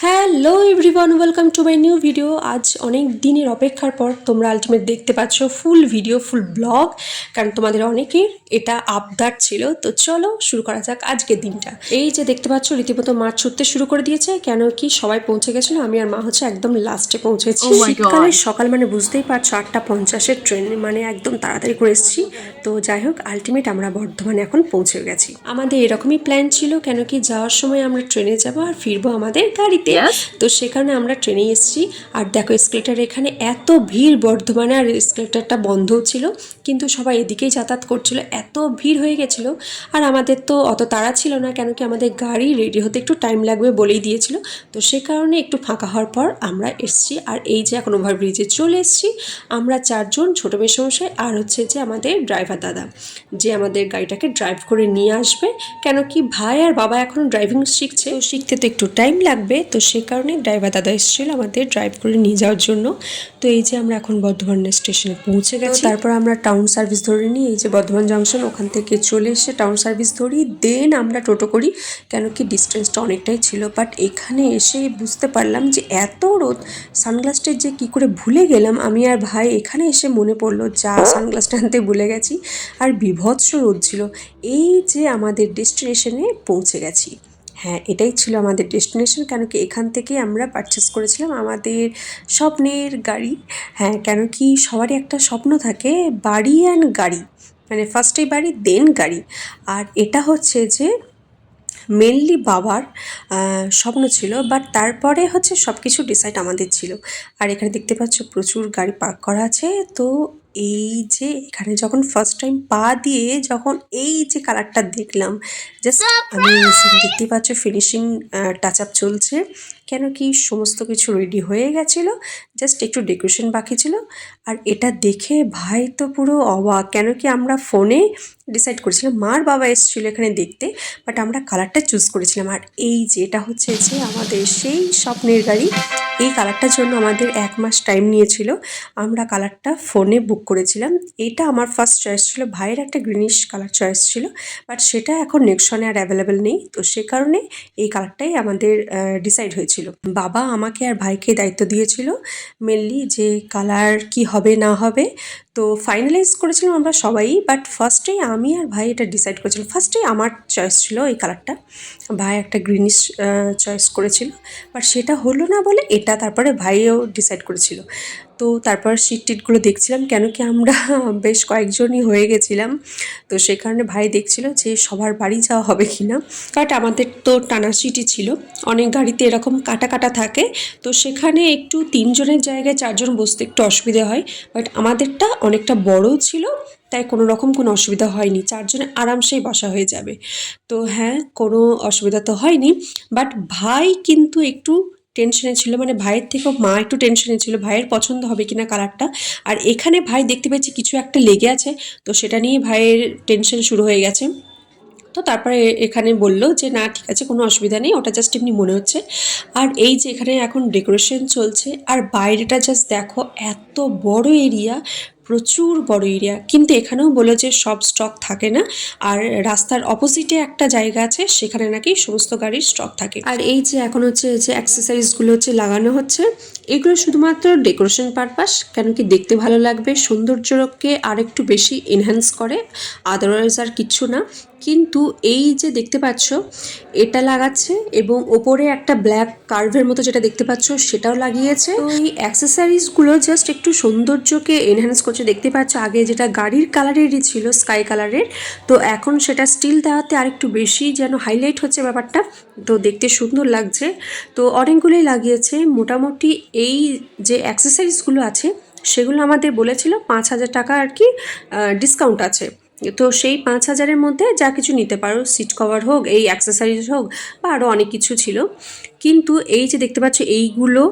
Hello everyone welcome to my new video আজ অনেক দিনের অপেক্ষার পর তোমরা আলটিমেট দেখতে পাচ্ছ ফুল ভিডিও ফুল ব্লগ কারণ তোমাদের অনেকের এটা আবদার ছিল। তো চলো শুরু করা যাক আজকের দিনটা। এই যে দেখতে পাচ্ছ রীতিমতো মাছ ছুটতে শুরু করে দিয়েছে। কেন কি সবাই পৌঁছে গেছিল আমি আর মা হচ্ছে একদম লাস্টে পৌঁছেছি। Oh. শীতকালের সকাল মানে বুঝতেই পারছ আটটা পঞ্চাশের ট্রেন মানে একদম তাড়াতাড়ি করে এসেছি। তো যাই হোক আলটিমেট আমরা বর্ধমানে এখন পৌঁছে গেছি। আমাদের এরকমই প্ল্যান ছিল কেন কি যাওয়ার সময় আমরা ট্রেনে যাব আর ফিরবো আমাদের গাড়িতে। Yes. তো সে কারণে আমরা ট্রেনে এসেছি। আর দেখো স্কেলেটার এখানে এত ভিড় বর্ধমানে আর স্কেলেটারটা বন্ধও ছিল। কিন্তু সবাই এদিকেই যাতায়াত করছিল। এত ভিড় হয়ে গেছিল। আর আমাদের তো অত তাড়া ছিল না কেন কি আমাদের গাড়ি রেডি হতে একটু টাইম লাগবে বলেই দিয়েছিল। তো সে কারণে একটু ফাঁকা হওয়ার পর আমরা এসেছি। আর এই যে এখন ওভারব্রিজে চলে এসেছি আমরা চারজন ছোটো মেসমশাই আর হচ্ছে যে আমাদের ড্রাইভার দাদা যে আমাদের গাড়িটাকে ড্রাইভ করে নিয়ে আসবে। কেন কি ভাই আর বাবা এখন ড্রাইভিং শিখছে। শিখতে তো একটু টাইম লাগবে। তো সে কারণে ড্রাইভার দাদা এসেছিল আমাদের ড্রাইভ করে নিয়ে যাওয়ার জন্য। তো এই যে আমরা এখন বর্ধমান স্টেশনে পৌঁছে গেছি। তারপর আমরা টাউন সার্ভিস ধরে নিই এই যে বর্ধমান জংশন ওখান থেকে চলে এসে টাউন সার্ভিস ধরি দেন আমরা টোটো করি কেন কি ডিস্টেন্সটা অনেকটাই ছিল। বাট এখানে এসে বুঝতে পারলাম যে এত রোদ সানগ্লাসটা যে কি করে ভুলে গেলাম। আমি আর ভাই এখানে এসে মনে পড়ল যা সানগ্লাসটা আনতে ভুলে গেছি। আর বিভৎস রোদ ছিল। এই যে আমাদের ডেস্টিনেশনে পৌঁছে গেছি। হ্যাঁ এটাই ছিল আমাদের ডেস্টিনেশন কেন কি এখান থেকে আমরা পারচেস করেছিলাম আমাদের স্বপ্নের গাড়ি। হ্যাঁ কেন কি সবারই একটা স্বপ্ন থাকে, বাড়ি অ্যান্ড গাড়ি। মানে ফার্স্টে বাড়ি দেন গাড়ি। আর এটা হচ্ছে যে মেনলি বাবার স্বপ্ন ছিল বাট তারপরে হচ্ছে সব কিছু ডিসাইড আমাদের ছিল। আর এখানে দেখতে পাচ্ছ প্রচুর গাড়ি পার্ক করা আছে, তো এই যে এখানে যখন ফার্স্ট টাইম পা দিয়ে যখন এই যে কালারটা দেখলাম জাস্ট আমি দেখতে পাচ্ছ ফিনিশিং টাচ আপ চলছে। কেন কি সমস্ত কিছু রেডি হয়ে গেছিল জাস্ট একটু ডেকোরেশন বাকি ছিল। আর এটা দেখে ভাই তো পুরো অবাক। কেন কি আমরা ফোনে ডিসাইড করেছিলাম, মার বাবা এসেছিল এখানে দেখতে বাট আমরা কালারটা চুজ করেছিলাম। আর এই যে এটা হচ্ছে যে আমাদের সেই স্বপ্নের গাড়ি, এই কালারটার জন্য আমাদের এক মাস টাইম নিয়েছিল। আমরা কালারটা ফোনে বুক করেছিলাম। এটা আমার ফার্স্ট চয়েস ছিল। ভাইয়ের একটা গ্রিনিশ কালার চয়েস ছিল। বাট সেটা এখন নেক্সনে আর অ্যাভেলেবেল নেই। তো সে কারণে এই কালারটাই আমাদের ডিসাইড হয়েছিল। বাবা আমাকে আর ভাইকে দায়িত্ব দিয়েছিল মেনলি যে কালার কি হবে না হবে। তো ফাইনালাইজ করেছিলাম আমরা সবাই বাট ফার্স্টেই আমি আর ভাই এটা ডিসাইড করেছিলাম। ফার্স্টেই আমার চয়েস ছিল এই কালারটা ভাই একটা গ্রিনিশ চয়েস করেছিল। বাট সেটা হলো না বলে এটা তারপরে ভাইও ডিসাইড করেছিল। তো তারপর সিট টিটগুলো দেখছিলাম, কেন কি আমরা বেশ কয়েকজনই হয়ে গেছিলাম। তো সে কারণে ভাই দেখছিল যে সবার বাড়ি যাওয়া হবে কি না বাট আমাদের তো টানা সিটি ছিল। অনেক গাড়িতে এরকম কাটা কাটা থাকে। তো সেখানে একটু তিনজনের জায়গায় চারজন বসতে একটু অসুবিধা হয়। বাট আমাদেরটা অনেকটা বড়ও ছিল, তাই কোনো রকম কোনো অসুবিধা হয়নি। চারজনে আরামসেই বসা হয়ে যাবে। তো হ্যাঁ কোনো অসুবিধা তো হয়নি বাট ভাই কিন্তু একটু টেনশনে ছিল মানে ভাইয়ের থেকেও মা একটু টেনশনে ছিল, ভাইয়ের পছন্দ হবে কিনা কালারটা। আর এখানে ভাই দেখতে পেয়েছি কিছু একটা লেগে আছে, তো সেটা নিয়ে ভাইয়ের টেনশন শুরু হয়ে গেছে। তো তারপরে এখানে বলল যে, না, ঠিক আছে, কোনো অসুবিধা নেই, ওটা জাস্ট এমনি মনে হচ্ছে। আর এই যে এখানে এখন ডেকোরেশন চলছে, আর বাইরেটা জাস্ট দেখো, এত বড় এরিয়া প্রচুর বড় এরিয়া কিন্তু এখানেও বলে যে সব স্টক থাকে না। আর রাস্তার অপোজিটে একটা জায়গা আছে, সেখানে নাকি সমস্ত গাড়ির স্টক থাকে। আর এই যে এখন হচ্ছে যে অ্যাক্সেসারিজগুলো হচ্ছে লাগানো হচ্ছে, এগুলো শুধুমাত্র ডেকোরেশন পারপাস কেন কি দেখতে ভালো লাগবে, সৌন্দর্যকে আর একটু বেশি এনহ্যান্স করে। আদারওয়াইজ আর কিচ্ছু না। কিন্তু এই যে দেখতে পাচ্ছ, এটা লাগাচ্ছে এবং ওপরে একটা ব্ল্যাক কার্ভের মতো যেটা দেখতে পাচ্ছ, সেটাও লাগিয়েছে। এই অ্যাক্সেসারিজগুলো জাস্ট একটু সৌন্দর্যকে এনহ্যান্স করছে দেখতে পাচ্ছ, আগে যেটা গাড়ির কালারেরই ছিল স্কাই কালারের তো এখন সেটা স্টিল দেওয়াতে আরেকটু বেশি যেন হাইলাইট হচ্ছে ব্যাপারটা। তো দেখতে সুন্দর লাগছে। তো অনেকগুলোই লাগিয়েছে। মোটামুটি এই যে অ্যাক্সেসারিজগুলো আছে, সেগুলো আমাদের বলেছিল পাঁচ হাজার টাকা আর কি ডিসকাউন্ট আছে। তো সেই পাঁচ হাজারের মধ্যে যা কিছু নিতে পারো সিট কভার হোক, এই অ্যাক্সেসারিজ হোক বা আরও অনেক কিছু ছিল। কিন্তু এই যে দেখতে পাচ্ছ এইগুলো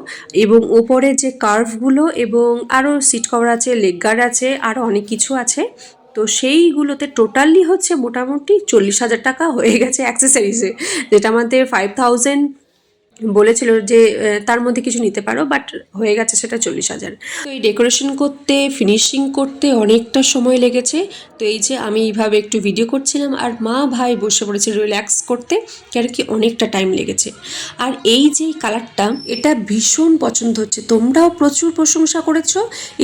এবং ওপরে যে কার্ভগুলো এবং আরও সিট কভার আছে লেগ গার্ড আছে আরও অনেক কিছু আছে, তো সেইগুলোতে টোটালি হচ্ছে মোটামুটি চল্লিশ হাজার টাকা হয়ে গেছে অ্যাক্সেসারিজে যেটা আমাদের ফাইভ থাউজেন্ড বলেছিল যে তার মধ্যে কিছু নিতে পারো বাট হয়ে গেছে সেটা চল্লিশ হাজার। তো এই ডেকোরেশন করতে ফিনিশিং করতে অনেকটা সময় লেগেছে। তো এই যে আমি এইভাবে একটু ভিডিও করছিলাম, আর মা ভাই বসে পড়েছে রিল্যাক্স করতে, কেন কি অনেকটা টাইম লেগেছে। আর এই যে কালারটা এটা ভীষণ পছন্দ হচ্ছে। তোমরাও প্রচুর প্রশংসা করেছ।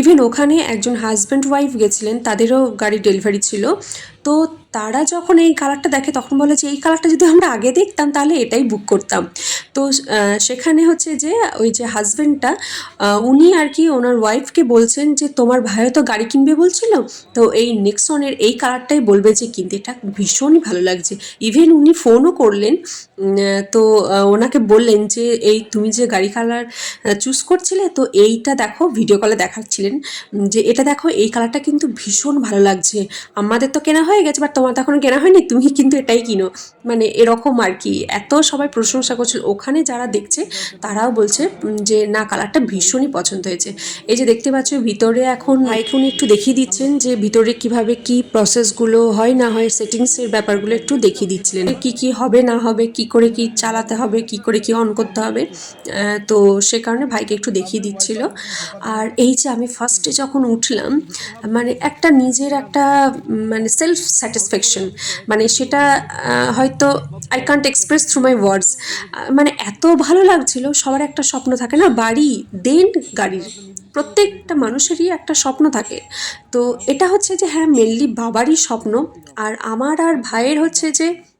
ইভেন ওখানে একজন হাজব্যান্ড ওয়াইফ গেছিলেন, তাদেরও গাড়ি ডেলিভারি ছিল। তো তারা যখন এই কালারটা দেখে, তখন বলে যে, এই কালারটা যদি আমরা আগে দেখতাম, তাহলে এটাই বুক করতাম। তো সেখানে হচ্ছে যে, ওই যে হাজব্যান্ডটা উনি আর কি ওনার ওয়াইফকে বলছেন যে, তোমার ভাইও তো গাড়ি কিনবে বলছিল? তো এই নেক্সনের এই কালারটাই বলবে যে, কিনতে। এটা ভীষণই ভালো লাগছে। ইভেন উনি ফোনও করলেন তো ওনাকে বললেন যে, এই তুমি যে গাড়ি কালার চুজ করছিলে, তো এইটা দেখো ভিডিও কলে দেখাচ্ছিলেন যে, এটা দেখো, এই কালারটা কিন্তু ভীষণ ভালো লাগছে। আমাদের তো কেনা হয়ে গেছে বাট তোমার তো এখনও কেনা হয়নি, তুমি কিন্তু এটাই কিনো। মানে এরকম আর কি, এত সবাই প্রশংসা করছিল। ওখানে যারা দেখছে তারাও বলছে যে না কালারটা ভীষণই পছন্দ হয়েছে। এই যে দেখতে পাচ্ছ ভিতরে এখন এখন একটু দেখিয়ে দিচ্ছেন যে ভিতরে কীভাবে কি প্রসেসগুলো হয় না হয় সেটিংসের ব্যাপারগুলো একটু দেখিয়ে দিচ্ছিলেন। কি কি হবে না হবে কি করে কি চালাতে হবে কি করে কি অন করতে হবে তো সে কারণে ভাইকে একটু দেখিয়ে দিচ্ছিল। আর এই যে আমি ফার্স্টে যখন উঠলাম মানে একটা নিজের একটা মানে সেলফ স্যাটিসফ্যাকশন মানে সেটা হয়তো I can't express through my words মানে এত ভালো লাগছিল, সবার একটা স্বপ্ন থাকে না, বাড়ি দেন গাড়ির। প্রত্যেকটা মানুষেরই একটা স্বপ্ন থাকে। তো এটা হচ্ছে যে হ্যাঁ মেনলি বাবারই স্বপ্ন। আর আমার আর ভাইয়ের হচ্ছে যে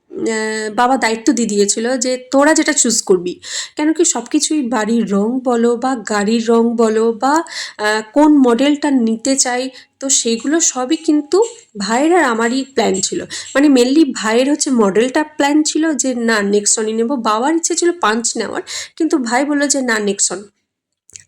বাবা দায়িত্ব দিয়ে দিয়েছিল যে তোরা যেটা চুজ করবি। কেন কি সব কিছুই বাড়ির রং বলো বা গাড়ির রং বলো বা কোন মডেলটা নিতে চাই, তো সেগুলো সবই কিন্তু ভাইয়ের আর আমারই প্ল্যান ছিল। মানে মেনলি ভাইয়ের হচ্ছে মডেলটা প্ল্যান ছিল যে, না নেক্সনই নেব। বাবার ইচ্ছে ছিল পাঞ্চ নেওয়ার, কিন্তু ভাই বলল যে, না নেক্সন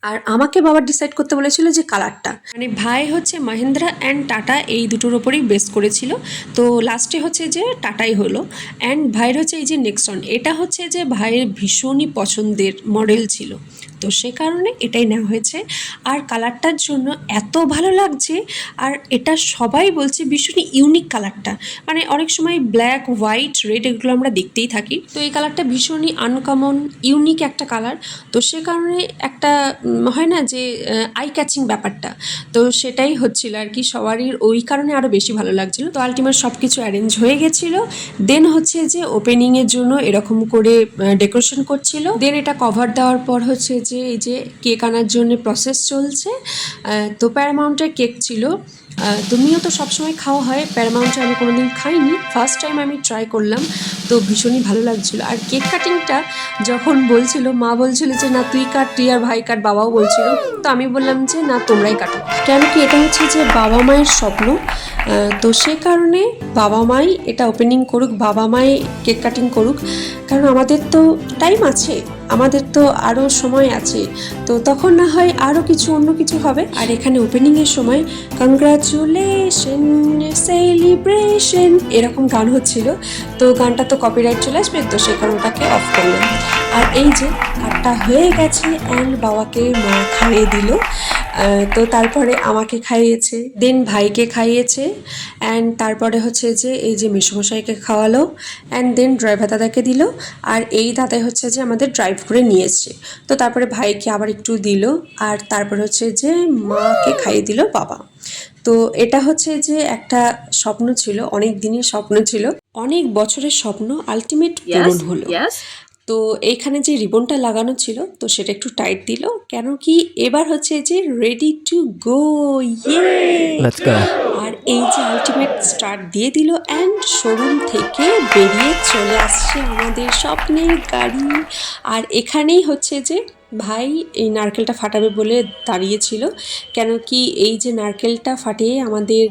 আর আমাকে বাবা ডিসাইড করতে বলেছিল যে কালারটা মানে ভাই হচ্ছে মাহিন্দ্রা অ্যান্ড টাটা এই দুটোর ওপরেই বেস করেছিল। তো লাস্টে হচ্ছে যে টাটাই হলো। অ্যান্ড ভাইয়ের হচ্ছে এই যে নেক্সন এটা হচ্ছে যে ভাইয়ের ভীষণই পছন্দের মডেল ছিল। তো সে কারণে এটাই নেওয়া হয়েছে। আর কালারটার জন্য এত ভালো লাগছে, আর এটা সবাই বলছে ভীষণই ইউনিক কালারটা মানে অনেক সময় ব্ল্যাক হোয়াইট রেড এগুলো আমরা দেখতেই থাকি। তো এই কালারটা ভীষণই আনকমন ইউনিক একটা কালার তো সে কারণে একটা হয় না যে আই ক্যাচিং ব্যাপারটা। তো সেটাই হচ্ছিল আর কি, সবারই ওই কারণে আরও বেশি ভালো লাগছিল। তো আলটিমেট সব কিছু অ্যারেঞ্জ হয়ে গেছিল। দেন হচ্ছে যে ওপেনিংয়ের জন্য এরকম করে ডেকোরেশন করছিল। দেন এটা কভার দেওয়ার পর হচ্ছে যে, এই যে কেক আনার জন্য প্রসেস চলছে। তো প্যারামাউন্টের কেক ছিল। তুমিও তো সবসময় খাওয়া হয়। প্যারামাউন্টে আমি কোনোদিন খাইনি। ফার্স্ট টাইম আমি ট্রাই করলাম। তো ভীষণই ভালো লাগছিল। আর কেক কাটিংটা যখন বলছিল, মা বলছিল যে, না, তুই কাট, তুই আর ভাই কাট, বাবাও বলছিল। তো আমি বললাম যে, না, তোমরাই কাটো। কেন কি, এটা হচ্ছে যে, বাবা মায়ের স্বপ্ন। তো সে কারণে বাবা মাই এটা ওপেনিং করুক, বাবা মাই কেক কাটিং করুক। কারণ আমাদের তো টাইম আছে। আমাদের তো আরও সময় আছে। তো তখন না হয় আরও কিছু অন্য কিছু হবে। আর এখানে ওপেনিংয়ের সময় কংগ্রাচুলেশন সেলিব্রেশন এরকম গান হচ্ছিল। তো গানটা তো কপিরাইট চলে আসবে, তো সেই কারণে ওটাকে অফ করলাম। আর এই যে কাটটা হয়ে গেছে, অ্যান্ড বাবাকে মা খাইয়ে দিল। তো তারপরে আমাকে খাইয়েছে, দেন ভাইকে খাইয়েছে। অ্যান্ড তারপরে হচ্ছে যে এই যে মেসমশাইকে খাওয়ালো। অ্যান্ড দেন ড্রাইভার দাদাকে দিল। আর এই দাদাই হচ্ছে যে আমাদের ড্রাইভ করে নিয়ে এসছে। তো তারপরে ভাইকে আবার একটু দিল আর তারপরে হচ্ছে যে মাকে খাইয়ে দিল বাবা। তো এটা হচ্ছে যে একটা স্বপ্ন ছিল অনেক দিনের স্বপ্ন ছিল অনেক বছরের স্বপ্ন আলটিমেট পূরণ হলো. তো এইখানে যে রিবনটা লাগানো ছিল তো সেটা একটু টাইট দিল। কেন কি এবার হচ্ছে যে রেডি টু গো ইয়ে আর এই যে আলটিমেট স্টার্ট দিয়ে দিল অ্যান্ড শোরুম থেকে বেরিয়ে চলে আসছে আমাদের স্বপ্নের গাড়ি। আর এখানেই হচ্ছে যে ভাই এই নারকেলটা ফাটাবে বলে দাঁড়িয়েছিল কেন কি এই যে নারকেলটা ফাটিয়ে আমাদের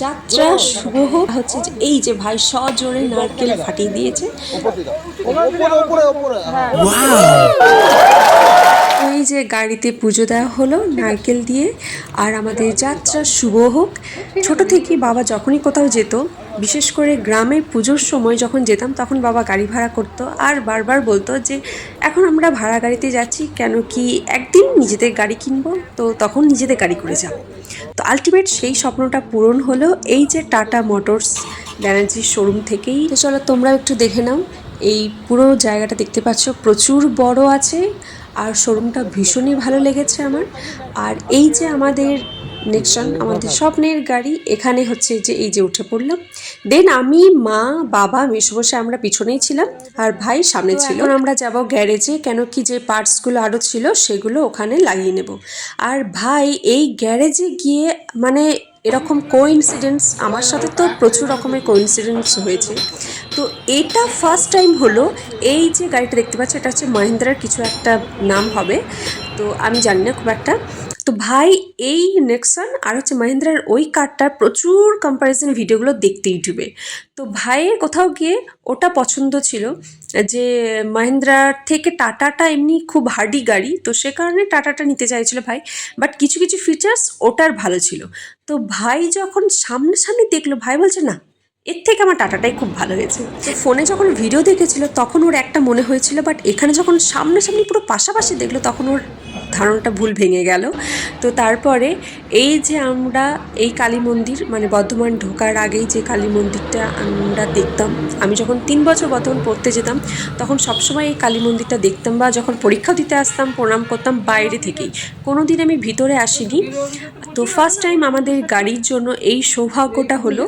যাত্রা শুভ হোক হচ্ছে যে এই যে ভাই সজোরে নারকেল ফাটিয়ে দিয়েছে ওই যে গাড়িতে পুজো দেওয়া হলো, নারকেল দিয়ে। আর আমাদের যাত্রা শুভ হোক। ছোটো থেকে বাবা যখনই কোথাও যেত, বিশেষ করে গ্রামে পুজোর সময় যখন যেতাম, তখন বাবা গাড়ি ভাড়া করতো। আর বারবার বলতো যে, এখন আমরা ভাড়া গাড়িতে যাচ্ছি, কেন কি একদিন নিজেদের গাড়ি কিনবো? তো তখন নিজেদের গাড়ি করে যাব তো আলটিমেট সেই স্বপ্নটা পূরণ হলো এই যে টাটা মোটরস ব্যানার্জির শোরুম থেকেই। তো চলো তোমরাও একটু দেখে নাও। এই পুরো জায়গাটা দেখতে পাচ্ছ, প্রচুর বড় আছে। আর শোরুমটা ভীষণই ভালো লেগেছে আমার। আর এই যে আমাদের নেক্সন আমাদের স্বপ্নের গাড়ি এখানে হচ্ছে যে এই যে উঠে পড়লাম দেন আমি মা বাবা মেসো বসে আমরা পিছনেই ছিলাম। আর ভাই সামনে ছিল। আমরা যাব গ্যারেজে কেন কি যে পার্টসগুলো আরও ছিল সেগুলো ওখানে লাগিয়ে নেব। আর ভাই এই গ্যারেজে গিয়ে মানে এরকম কোইন্সিডেন্স আমার সাথে তো প্রচুর রকমের কোইন্সিডেন্স হয়েছে। তো এটা ফার্স্ট টাইম হলো। এই যে গাড়িটা দেখতে পাচ্ছ, এটা হচ্ছে মহিন্দ্রার কিছু একটা নাম হবে। তো আমি জানি না খুব একটা। তো ভাই, এই নেক্সন আর হচ্ছে মহিন্দ্রার ওই কারটার প্রচুর কম্প্যারিজন ভিডিওগুলো দেখতে ইউটিউবে। তো ভাইয়ের কোথাও গিয়ে ওটা পছন্দ ছিল যে মহিন্দ্রার থেকে টাটাটা এমনি খুব হার্ডি গাড়ি। তো সে কারণে টাটাটা নিতে চাইছিল ভাই। বাট কিছু কিছু ফিচার্স ওটার ভালো ছিল। তো ভাই যখন সামনাসামনি দেখল, ভাই বলছে, না এর থেকে আমার টাটাটাই খুব ভালো হয়েছে। তো ফোনে যখন ভিডিও দেখেছিল, তখন ওর একটা মনে হয়েছিল বাট এখানে যখন সামনাসামনি পুরো পাশাপাশি দেখল, তখন ওর ধারণাটা ভুল ভেঙে গেল। তো তারপরে এই যে আমরা এই কালী মন্দির মানে বর্ধমান ঢোকার আগেই যে কালী মন্দিরটা আমরা দেখতাম, আমি যখন তিন বছর বর্ধমান পড়তে যেতাম, তখন সবসময় এই কালী মন্দিরটা দেখতাম বা যখন পরীক্ষা দিতে আসতাম, প্রণাম করতাম বাইরে থেকেই। কোনো দিন আমি ভিতরে আসিনি। তো ফার্স্ট টাইম আমাদের গাড়ির জন্য এই সৌভাগ্যটা হলো,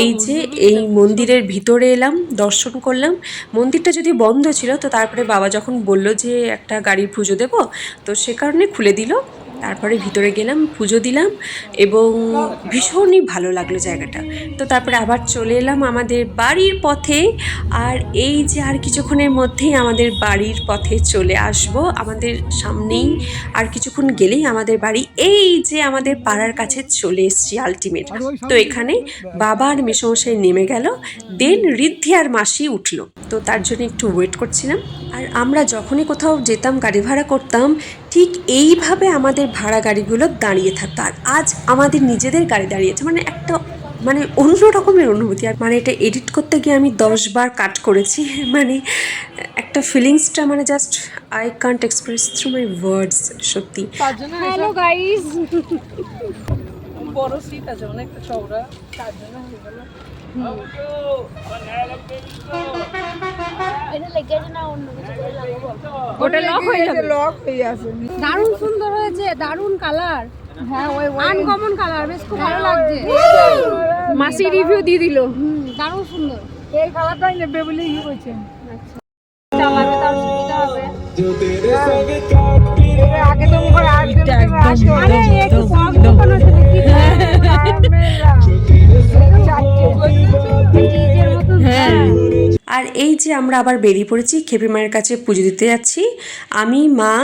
এই যে এই মন্দিরের ভিতরে এলাম, দর্শন করলাম। মন্দিরটা যদি বন্ধ ছিল, তো তারপরে বাবা যখন বলল যে একটা গাড়ির পুজো দেব, তো সে কারণে খুলে দিল। তারপরে ভিতরে গেলাম পুজো দিলাম এবং ভীষণই ভালো লাগল জায়গাটা। তো তারপরে আবার চলে এলাম আমাদের বাড়ির পথে আর এই যে আর কিছুক্ষণের মধ্যেই আমাদের বাড়ির পথে চলে আসব। আমাদের সামনেই আর কিছুক্ষণ গেলেই আমাদের বাড়ি এই যে আমাদের পাড়ার কাছে চলে এসেছি আলটিমেট তো এখানে বাবা আর মেসমশাই নেমে গেল দেন ঋদ্ধি আর মাসি উঠল। তো তার জন্য একটু ওয়েট করছিলাম। আর আমরা যখনই কোথাও যেতাম গাড়ি ভাড়া করতাম ঠিক এইভাবে আমাদের ভাড়া গাড়িগুলো দাঁড়িয়ে থাকতো আর আজ আমাদের নিজেদের গাড়ি দাঁড়িয়েছে মানে একটা মানে অন্য রকমের অনুভূতি আর মানে এটা এডিট করতে গিয়ে আমি দশ বার কাট করেছি মানে একটা ফিলিংসটা মানে just I can't express through my words সত্যি হ্যালো গাইস বড় সিট আছে অনেকটা চওড়া তার জন্য হয়ে গেল ওটা লক হয়ে যাবে লক হয়ে আছে দারুণ সুন্দর হয়েছে দারুণ কালার হ্যাঁ ওই আনকমন কালার বেশ খুব ভালো লাগছে। মাসি রিভিউ দিয়ে দিল। হুম দারুণ সুন্দর। এই কালারটাই নেবে বলে ই কইছেন চালাবে তার সুবিধা হবে। আগে তো মুখে আজ আরে হ্যাঁ আর এই যে আমরা আবার বেরিয়ে পড়েছি খেপি মায়ের কাছে পুজো দিতে যাচ্ছি। আমি মা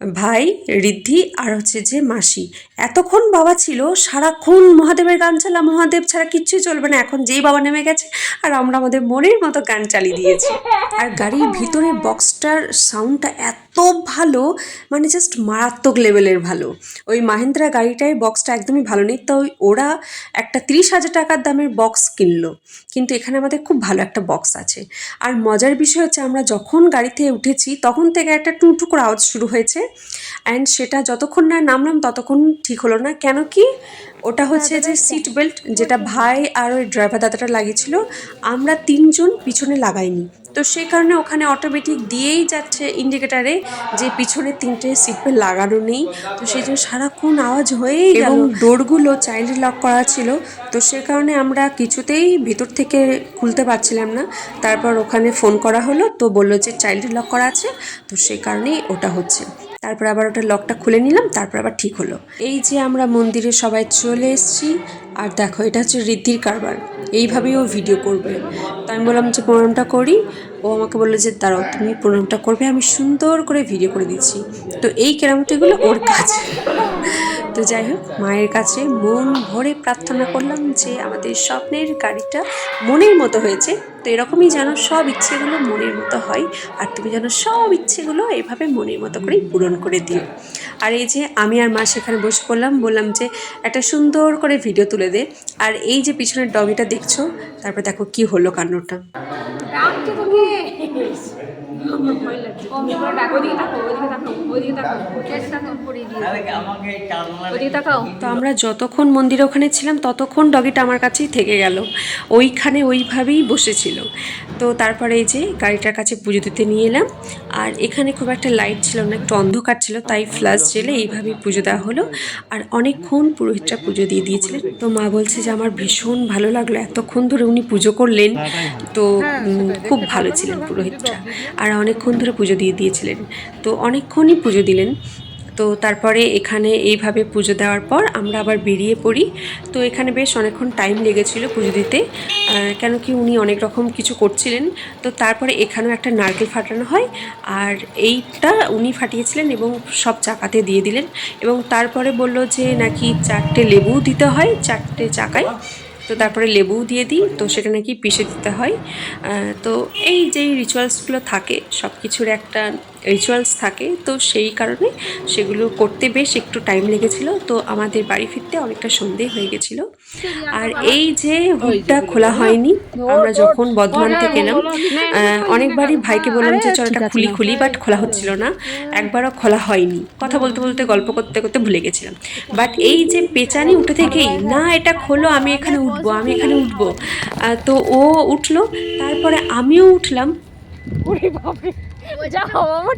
ভাই, ঋদ্ধি আর হচ্ছে যে মাসি। এতক্ষণ বাবা ছিল, সারাক্ষণ মহাদেবের গান চালা, মহাদেব ছাড়া কিচ্ছুই চলবে না। এখন যেই বাবা নেমে গেছে, আর আমরা আমাদের মনের মতো গান চালিয়ে দিয়েছি। আর গাড়ির ভিতরে বক্সটার সাউন্ডটা এত ভালো মানে জাস্ট মারাত্মক লেভেলের ভালো। ওই মাহেন্দ্রা গাড়িটায় বক্সটা একদমই ভালো নেই, তো ওরা একটা তিরিশ হাজার টাকার দামের বক্স কিনলো। কিন্তু এখানে আমাদের খুব ভালো একটা বক্স আছে। আর মজার বিষয় হচ্ছে, আমরা যখন গাড়িতে উঠেছি, তখন থেকে একটা টুকটু করে আওয়াজ শুরু হয়েছে। অ্যান্ড সেটা যতক্ষণ না নামলাম ততক্ষণ ঠিক হলো না। কেন কি? ওটা হচ্ছে যে সিট বেল্ট যেটা ভাই আর ওই ড্রাইভার দাদাটা লাগিয়েছিল আমরা তিনজন পিছনে লাগাইনি। তো সেই কারণে ওখানে অটোমেটিক দিয়েই যাচ্ছে ইন্ডিকেটারে যে পিছনে তিনটে সিট বেল্ট লাগানো নেই। তো সেই জন্য সারাক্ষণ আওয়াজ হয়েই গেল। ডোরগুলো চাইল্ড লক করা ছিল। তো সে কারণে আমরা কিছুতেই ভিতর থেকে খুলতে পারছিলাম না। তারপর ওখানে ফোন করা হলো তো বলল যে চাইল্ড লক করা আছে। তো সেই কারণেই ওটা হচ্ছে। তারপর আবার ওটা লকটা খুলে নিলাম তারপর আবার ঠিক হলো। এই যে আমরা মন্দিরে সবাই চলে এসেছি আর দেখো, এটা হচ্ছে ঋদ্ধির কারবার। এইভাবেই ও ভিডিও করবে। তো আমি বললাম যে প্রণামটা করি। ও আমাকে বলল যে, দাঁড়াও, তুমি প্রণামটা করবে। আমি সুন্দর করে ভিডিও করে দিচ্ছি। তো এই কেরামতিগুলো ওর কাছে। তো যাই হোক, মায়ের কাছে মন ভরে প্রার্থনা করলাম যে আমাদের স্বপ্নের গাড়িটা মনের মতো হয়েছে। তো এরকমই যেন সব ইচ্ছেগুলো মনের মতো হয় আর তুমি যেন সব ইচ্ছেগুলো এভাবে মনের মতো করেই পূরণ করে দিও। আর এই যে আমি আর মা সেখানে বসে পড়লাম, বললাম যে একটা সুন্দর করে ভিডিও তুলে দে। আর এই যে পিছনের ডগিটা দেখছ, তারপর দেখো কি হলো কান্নটা। তাকো তাকো ওইদিকে ওইদিকে তাকাও। তো আমরা যতক্ষণ মন্দিরে ওখানে ছিলাম ততক্ষণ ডগিটা আমার কাছেই থেকে গেল। ওইখানে ওইভাবেই বসেছিল। তো তারপরে এই যে গাড়িটার কাছে পুজো দিতে নিয়ে এলাম। আর এখানে খুব একটা লাইট ছিল না একটু অন্ধকার ছিল তাই ফ্লাশ জেলে এইভাবেই পুজো দেওয়া হলো। আর অনেকক্ষণ পুরোহিতরা পুজো দিয়ে দিয়েছিলেন। তো মা বলছে যে আমার ভীষণ ভালো লাগল এতক্ষণ ধরে উনি পুজো করলেন। তো খুব ভালো ছিলেন পুরোহিতরা। আর অনেকক্ষণ ধরে পুজো দিয়ে দিয়েছিলেন। তো অনেকক্ষণই পুজো দিলেন। তো তারপরে এখানে এইভাবে পুজো দেওয়ার পর আমরা আবার বেরিয়ে পড়ি। তো এখানে বেশ অনেকক্ষণ টাইম লেগেছিল পুজো দিতে। কেন কি উনি অনেক রকম কিছু করছিলেন। তো তারপরে এখানেও একটা নারকেল ফাটানো হয় আর এইটা উনি ফাটিয়েছিলেন এবং সব চাকাতে দিয়ে দিলেন। এবং তারপরে বলল যে, নাকি চারটে লেবু দিতে হয়, চারটে চাকায়? তো তারপরে লেবুও দিয়ে দিই, তো সেটা নাকি পিষে দিতে হয়। তো এই যে রিচুয়ালসগুলো থাকে সব কিছুর একটা রিচুয়ালস থাকে, তো সেই কারণে সেগুলো করতে বেশ একটু টাইম লেগেছিল। তো আমাদের বাড়ি ফিরতে অনেকটা সন্ধে হয়ে গেছিল। আর এই যে হুডটা খোলা হয়নি আমরা যখন বর্ধমান থেকে এলাম অনেকবারই ভাইকে বললাম যে চল এটা খুলি খুলি বাট খোলা হচ্ছিল না একবারও খোলা হয়নি। কথা বলতে বলতে গল্প করতে করতে ভুলে গেছিলাম। বাট এই যে পেচানি উঠে থেকেই না এটা খোলো আমি এখানে উঠবো আমি এখানে উঠবো। তো ও উঠল তারপরে আমিও উঠলাম।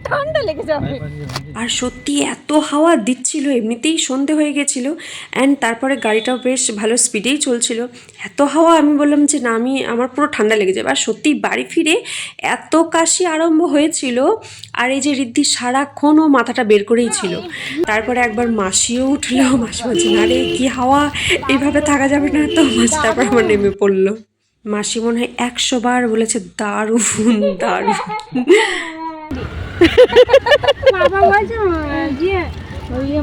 ঠান্ডা লেগে যাবে আর সত্যি এত হাওয়া দিচ্ছিল, এমনিতেই সন্ধে হয়ে গেছিল অ্যান্ড তারপরে গাড়িটাও বেশ ভালো স্পিডেই চলছিল। এত হাওয়া, আমি বললাম যে, না, আমি, আমার পুরো ঠান্ডা লেগে যাবে। আর সত্যি বাড়ি ফিরে এত কাশি আরম্ভ হয়েছিল, আর এই যে ঋদ্ধি সারাক্ষণ ও মাথাটা বের করেই ছিল। তারপরে একবার মাসিও উঠল, মাসি বলছে, না রে, কী হাওয়া এইভাবে থাকা যাবে না। তো মাসি তারপর আমার নেমে পড়ল। মাসি মনে হয় একশো বার বলেছে, দারুণ দারুণ। বাবা বলছে যে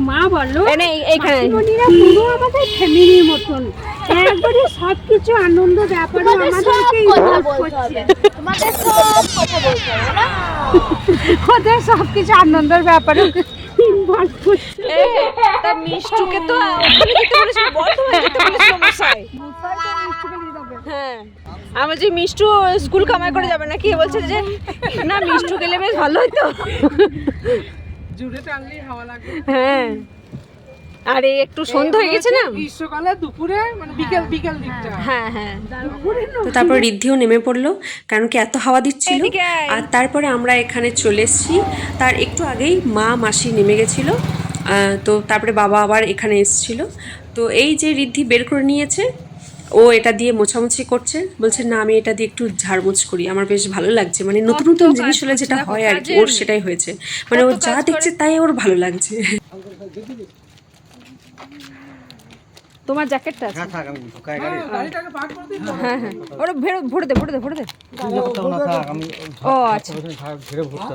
মা বলল পুরো আমাদের ফ্যামিলির মতন। একবারে সব কিছু আনন্দ ব্যাপারে আমাদেরকে ইনভলভ করছে তোমাদের সব কথা বলতে হবে না? ওদের সব কিছু আনন্দের ব্যাপারে মিষ্টুকে তো যেতে হ্যাঁ। আমার যে মিষ্টু স্কুল কামাই করে যাবে নাকি? বলছে যে না মিষ্টু গেলে বেশ ভালো হতো জুড়ে টানলেই হাওয়া লাগবে। হ্যাঁ। আরে একটু সন্ধ্যা হয়ে গেছে না? গ্রীষ্মকালে দুপুরে মানে বিকেল বিকেল দিকটা। হ্যাঁ হ্যাঁ। তো তারপর ঋদ্ধিও নেমে পড়ল কারণ কি এত হাওয়া দিচ্ছিল। আর তারপরে আমরা এখানে চলে এসেছি। তার একটু আগেই মা মাসি নেমে গেছিল। আহ, তো তারপরে বাবা আবার এখানে এসেছিল। তো এই যে ঋদ্ধি বের করে নিয়েছে ও এটা দিয়ে মোছামুছি করছে। বলছে না আমি এটা দিয়ে একটু ঝাড়মুছ করি। আমার বেশ ভালো লাগছে। মানে নতুন নতুন জিনিস হলে যেটা হয় আর কি ওর সেটাই হয়েছে। মানে ও যা দেখছে তাই ওর ভালো লাগছে। তোমার জ্যাকেটটা আছে? গাড়িটাকে পার্ক করে দিই হ্যাঁ হ্যাঁ। ওরা ভেড়ে ভরে দে ভরে দে ভরে দে। ও আচ্ছা। ছেড়ে ভরতে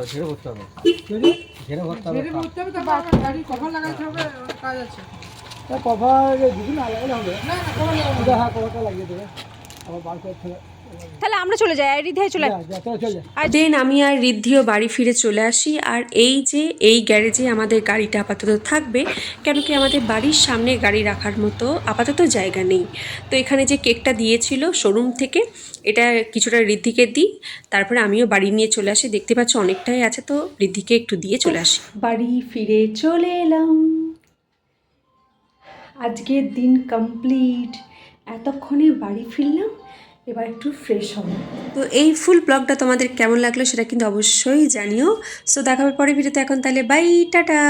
হবে তো গাড়ি কভার লাগাইতে হবে কাজ আছে। তাহলে আমরা চলে যাই রিধাই চলে আয়। দেন আমি আর রিদ্ধিও বাড়ি ফিরে চলে আসি আর এই যে এই গ্যারেজে আমাদের গাড়িটা আপাতত থাকবে কেন কি আমাদের বাড়ির সামনে গাড়ি রাখার মতো আপাতত জায়গা নেই। তো এখানে যে কেকটা দিয়েছিল শোরুম থেকে এটা কিছুটা ঋদ্ধিকে দিই তারপরে আমিও বাড়ি নিয়ে চলে আসি। দেখতে পাচ্ছ অনেকটাই আছে তো ঋদ্ধিকে একটু দিয়ে চলে আসি। বাড়ি ফিরে চলে এলাম। আজকের দিন কমপ্লিট এতক্ষণে বাড়ি ফিরলাম, এবার একটু ফ্রেশ হব। তো এই ফুল ব্লগটা তোমাদের কেমন লাগল সেটা কিন্তু অবশ্যই জানিও। সো দেখাবে পরে ভিডিওতে এখন, তাহলে বাই টাটা!